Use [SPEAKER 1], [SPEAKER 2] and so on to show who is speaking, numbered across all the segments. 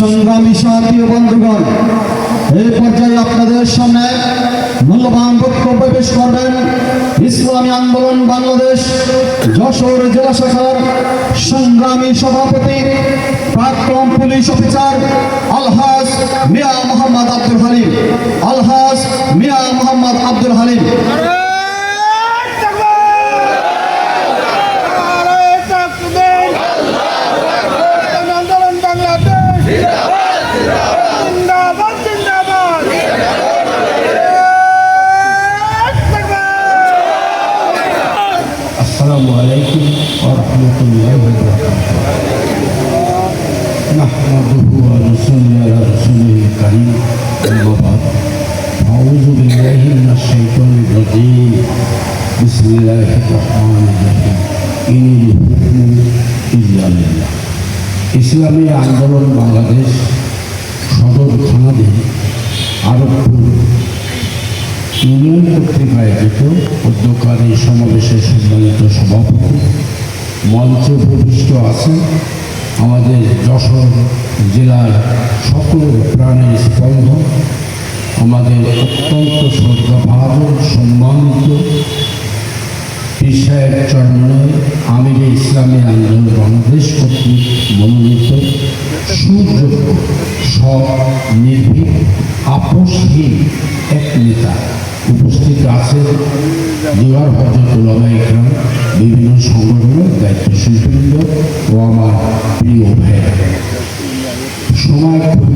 [SPEAKER 1] সংগ্রামী সাথী বন্ধুগণ, এই পর্যায়ে আপনাদের সামনে মূল্যবান বক্তব্য পেশ করবেন ইসলামী আন্দোলন বাংলাদেশ যশোর জেলা শাখার সংগ্রামী সভাপতি, প্রাক্তন পুলিশ অফিসার আলহাজ মিয়া মোহাম্মদ আব্দুল হালিম। আলহাজ মিয়া মোহাম্মদ আব্দুল হালিম
[SPEAKER 2] আন্দোলন বাংলাদেশ জিন্দাবাদ জিন্দাবাদ
[SPEAKER 3] السلام عليكم ورحمة الله وبركاته نحمده ونصلي على رسوله الكريم أما بعد أعوذ بالله من الشيطان الرجيم بسم الله الرحمن الرحيم إن الحكم إلا لله ইসলামী আন্দোলন বাংলাদেশ সদর থানাধীন আরবপুর ইউনিয়ন কর্তৃক আয়োজিত এই সমাবেশের সম্মানিত সভাপতি। মঞ্চে উপবিষ্ট আছেন আমাদের যশোর জেলার সকল প্রাণের স্পন্দন আমাদের অত্যন্ত শ্রদ্ধাভাজন, সম্মানিত বিষয়ের চরণে আমির ইসলামী আন্দোলন বাংলাদেশ কর্তৃক মনোনীত, সুযোগ্য, সৎ, নির্ভীক, আপোষহীন এক নেতা উপস্থিত আছেন। জোয়ার হজরত ইকরাম, বিভিন্ন সংগঠনের দায়িত্বশীলবৃন্দ ও আমার প্রিয় ভাইয়েরা। সময় খুব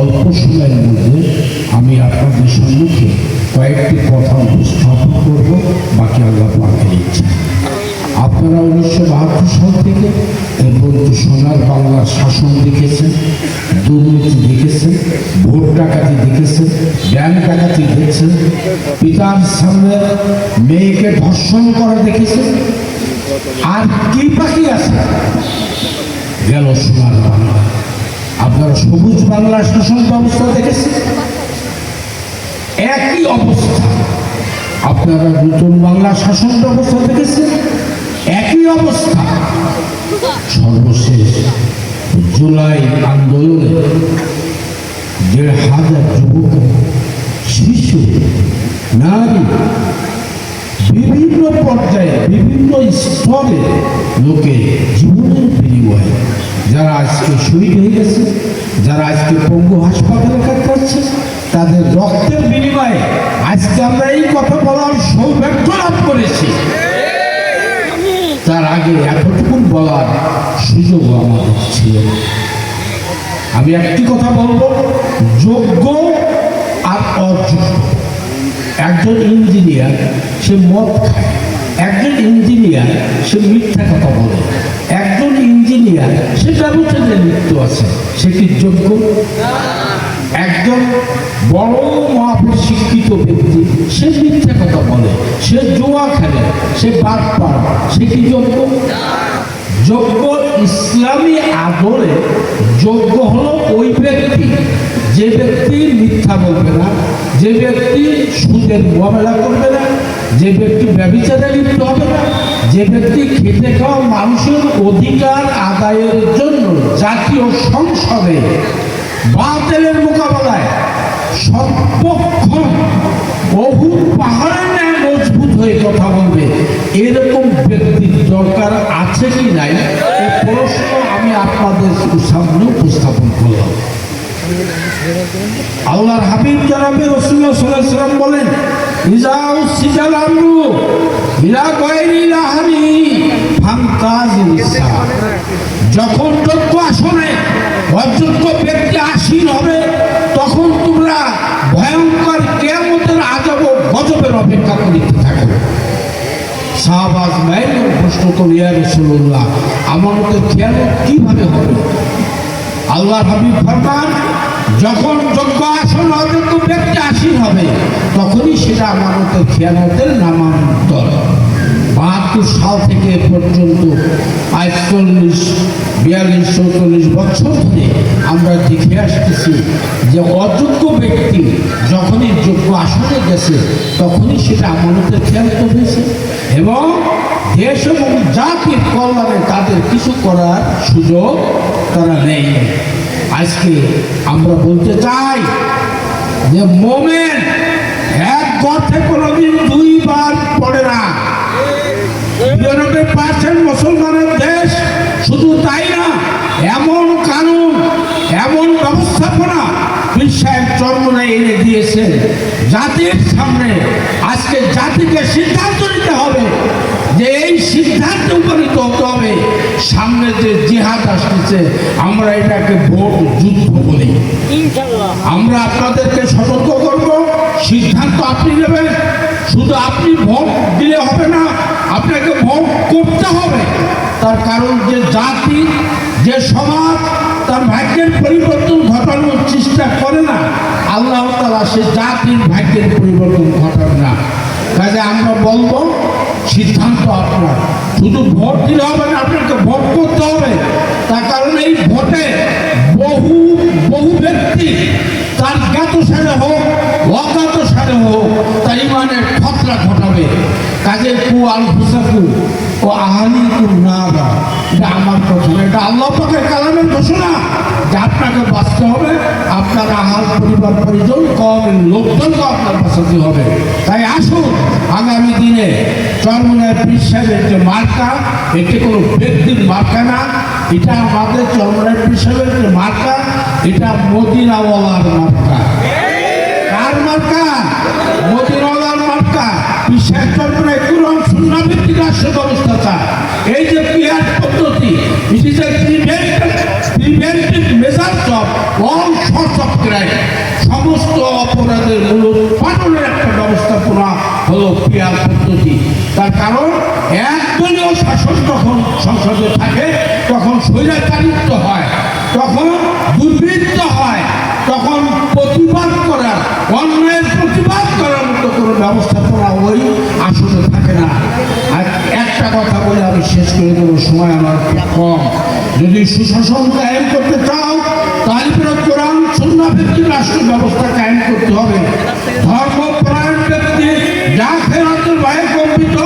[SPEAKER 3] অল্প সময়ের দেখেছেন ব্যাংক ডাকাতি দেখেছেন পিতার সামনে মেয়েকে ধর্ষণ করা দেখেছে। আর কি বাকি আছে? গেল সোনার বাংলা। আপনারা সবুজ বাংলার শাসন ব্যবস্থা দেখেছেন একই অবস্থা। আপনারা নতুন বাংলা শাসন ব্যবস্থা দেখেছেন? একই অবস্থা। সর্বশেষ জুলাই আন্দোলনে দেড় হাজার যুবক, শিশু, নারী বিভিন্ন পর্যায়ে, বিভিন্ন স্তরে লোকে জীবনের বিনিময়ে, যারা আজকে শহীদ হয়ে গেছে, যারা আজকে পঙ্গু হাসপাতালে কাটাচ্ছে তাদের রক্তের বিনিময়ে আজকে আমরা এই কথা বলার সৌভাগ্য লাভ করেছি তার আগে এতটুকু বলার সুযোগও আমাদের ছিল। আমি একটি কথা বলব, যোগ্য আর অযোগ্য। একজন ইঞ্জিনিয়ার, সে মদ খায়। একজন ইঞ্জিনিয়ার, সে মিথ্যা কথা বলে। একজন ইঞ্জিনিয়ার, সে ব্যবসাতে লিপ্ত আছে। সে কি যোগ্য? একজন বড় মহাপুর শিক্ষিত ব্যক্তি, সে মিথ্যা কথা বলে। সে জোয়া খেলে, সে বাদ পার সে কি যোগ্য? যোগ্য ইসলামী আদরে যোগ্য হলো ওই ব্যক্তি। যে ব্যক্তি মিথ্যা বলবে না, যে ব্যক্তি সুদের মোকাবেলা করবে না, যে ব্যক্তি ব্যবচারে লিপ্ত হবে না, যে ব্যক্তি খেতে খাওয়া মানুষের অধিকার আদায়ের জন্য জাতীয় সংসদে বাতিলের মোকাবেলায় সর্বক্ষণ বহু পাহাড়ের মজবুত হয়ে কথা বলবে। এরকম ব্যক্তির দরকার আছে কি নাই? এই প্রশ্ন আমি আপনাদের সামনে উপস্থাপন করলাম। আল্লাহর হাবিব জনাবে রসুল্লাহ সাল্লাম বলেন ইজাউ সিজাল আমরু ইলা গায়রি লাহারি ফান্তাজিল ইসা যখন যোগ্য আসনে অযোগ্য ব্যক্তি আসীন হবে, তখন তোমরা ভয়ঙ্কর কেয়ামতের আজব গজবের অপেক্ষা করিতে শাহবাজ মাইনের প্রশ্ন করল রসুল্লাহ আমাদের কেয়ামত কীভাবে হবে? আল্লাহ হাবিব ফরমান, যখন যোগ্য আসন অযোগ্য ব্যক্তি আসীন হবে, তখনই সেটা আমানতের খেয়ানতের নামান্তর। বাহাত্তর সাল থেকে পর্যন্ত, আজ চল্লিশ, বিয়াল্লিশ, চৌচল্লিশ বছর ধরে আমরা দেখে আসতেছি যে অযোগ্য ব্যক্তি যখনই যোগ্য গেছে, তখনই সেটা আমানতের খেয়ালত হয়েছে এবং দেশ এবং জাতির কল্যাণে তাদের কিছু করার সুযোগ তারা নেই। আজকে আমরা বলতে চাই যে মোমেন, এক গর্তে কোনোদিন দুইবার পড়ে না। নিরানব্বই পার্সেন্ট মুসলমানের দেশ শুধু তাই না, এমন কানুন, এমন ব্যবস্থাপনা বিশ্বের চরমনে এনে দিয়েছেন। জাতির সামনে আজকে জাতিকে সিদ্ধান্ত নিতে হবে যে এই সিদ্ধান্তে উপনীত হতে হবে। সামনে যে জিহাদ আসতেছে আমরা এটাকে ভোট যুদ্ধ বলি। আমরা আপনাদেরকে সতর্ক করব সিদ্ধান্ত আপনি নেবেন। শুধু আপনি ভোট দিলে হবে না আপনাকে ভোট করতে হবে। তার কারণ যে জাতি যে সমাজ তার ভাগ্যের পরিবর্তন ঘটানোর চেষ্টা করে না, আল্লাহ তালা সে জাতির ভাগ্যের পরিবর্তন ঘটান না। কাজে আমরা বলব, সিদ্ধান্ত আপনার। শুধু ভোট দিলে হবে না, আপনাকে ভোট করতে হবে। তার কারণ এই ভোটে বহু বহু ব্যক্তি, তার জ্ঞাত সারে হোক অজ্ঞাত সারে হোক, তার ইমানের খতরা ঘটাবে। কাজে কু আল হুসাকু ও আহানি কু না এটা আমার কথা এটা আল্লাহ পাকের কালামের ঘোষণা যে আপনাকে বাঁচতে হবে, আপনার আহার পরিবার পরিজন, কমের লোকজনকে আপনার বাঁচাতে হবে। তাই আসুন, আগামী দিনে পীর সাহেবের যে মার্কা, এটি কোনো ব্যক্তির মার্কা না। এটা আমাদের পীর সাহেবের যে মার্কা, এটা মদিনাওয়ালার মার্কা। কার মার্কা? মদিনাওয়ালার মার্কা। বিশ্বের চরমনে কুরআন সুন্না ভিত্তিক রাষ্ট্র ব্যবস্থা এই যে পিয়ার পদ্ধতি it measures of all sorts সমস্ত অপরাধের মূল একটা ব্যবস্থাপনা হলো পিয়ার পদ্ধতি। তার কারণ একদলীয় শাসন যখন সংসদে থাকে, তখন স্বৈরাচারিত্ব হয়, তখন দুর্বৃত্ত হয়, তখন প্রতিবাদ করার, অন্যায়ের প্রতিবাদ করার মতো কোনো ব্যবস্থাপনা ওই আসলে থাকে না। আর একটা কথা বলে আমি শেষ করে দেবো, সময় আমার কম। যদি সুশাসন কায়েম করতে চাও, তাহলে পরে কোরআন সুন্না রাষ্ট্র ব্যবস্থা কায়েম করতে হবে। ধর্মপ্রাণ ব্যক্তি, যা ফেরাতের কম্পিত,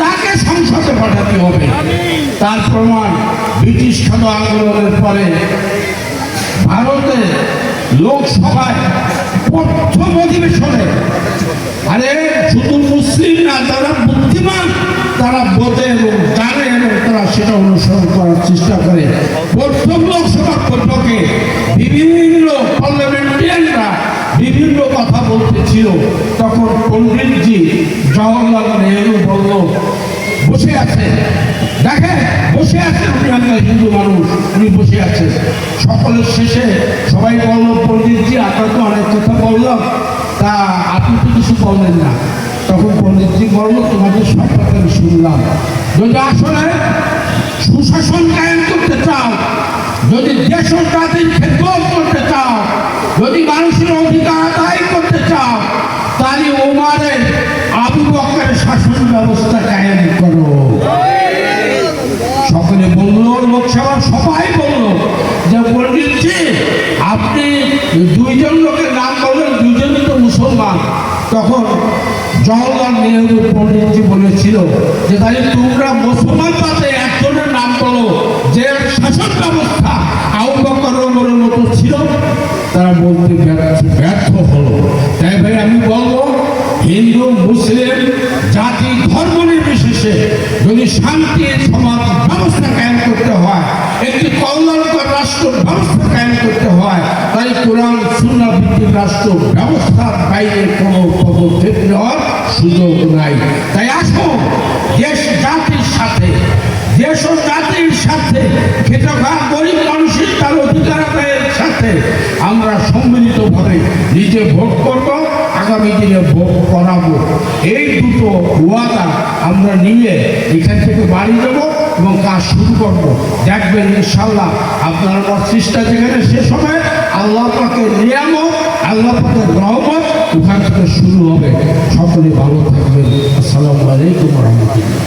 [SPEAKER 3] তাকে সংসদে পাঠাতে হবে। তার প্রমাণ, ব্রিটিশ খাদ্য আন্দোলনের পরে ভারতে লোকসভায় প্রথম অধিবেশনে। আরে, শুধু মুসলিম না, যারা বুদ্ধিমান, তারা বোঝে এবং জানে এবং তারা সেটা অনুসরণ করার চেষ্টা করে। প্রথম লোকসভার বৈঠকে বিভিন্ন পার্লামেন্টারিয়ানরা বিভিন্ন কথা বলতেছিল। তখন পণ্ডিতজি জওয়াহরলাল নেহরু বলল, বসে আছে দেখেন, বসে আছে উনি আমরা হিন্দু মানুষ, উনি বসে আছে। সকলের শেষে সবাই বলল পণ্ডিতজি আপনার তো অনেক কথা বললাম তা আপনি তো কিছু বললেন না। তখন পণ্ডিতজি বলল, তোমাদের সব কথা আমি শুনলাম। যদি আসলে সুশাসন কায়েম করতে চাও, যদি দেশ জাতির খেদমত করতে চাও, যদি মানুষের অধিকার আদায় করতে চাও, তাহলে ওমারের আবু বকরের শাসন ব্যবস্থা কায়েম করো। বলল লোকসভা সবাই বলল যে পণ্ডিতজি আপনি দুইজন লোকের নাম বললেন দুইজনই তো মুসলমান। তখন জওয়াহরলাল নেহরু পণ্ডিতজি বলেছিল যে, তাহলে তোমরা মুসলমান তাতে একজনের নাম বলো, যে শাসন ব্যবস্থা আবু বকর ওমরের মতো ছিল। তারা বলতে ব্যর্থ হলো। তাই ভাই আমি বলব, হিন্দু মুসলিম জাতি ধর্ম নির্বিশেষে যদি শান্তির সমাজ ব্যবস্থা কায়েম করতে হয়, একটি কল্যাণকর রাষ্ট্র ব্যবস্থা কায়েম করতে হয়, তাই কোরআন ভিত্তিক রাষ্ট্র ব্যবস্থার বাইরে কোনো পদক্ষেপ নেওয়ার সুযোগ নাই। তাই আসুন, দেশ জাতির সাথে, দেশ ও জাতির সাথে খাওয়া গরিব মানুষের তার অধিকার সাথে আমরা সম্মিলিতভাবে নিজে ভোট করব, আগামী দিনে ভোট করাবো। এই দুটো ওয়াদা আমরা নিয়ে এখান থেকে বাড়ি যাব এবং কাজ শুরু করব। দেখবেন ইনশাল্লাহ আপনার আমার চেষ্টা যেখানে শেষ হবে, আল্লাহ পাকে নিয়ামত, আল্লাহ পাকে রহমত ওখান থেকে শুরু হবে। সকলে ভালো থাকবেন। আসসালামু আলাইকুম রহমতুল্লাহ।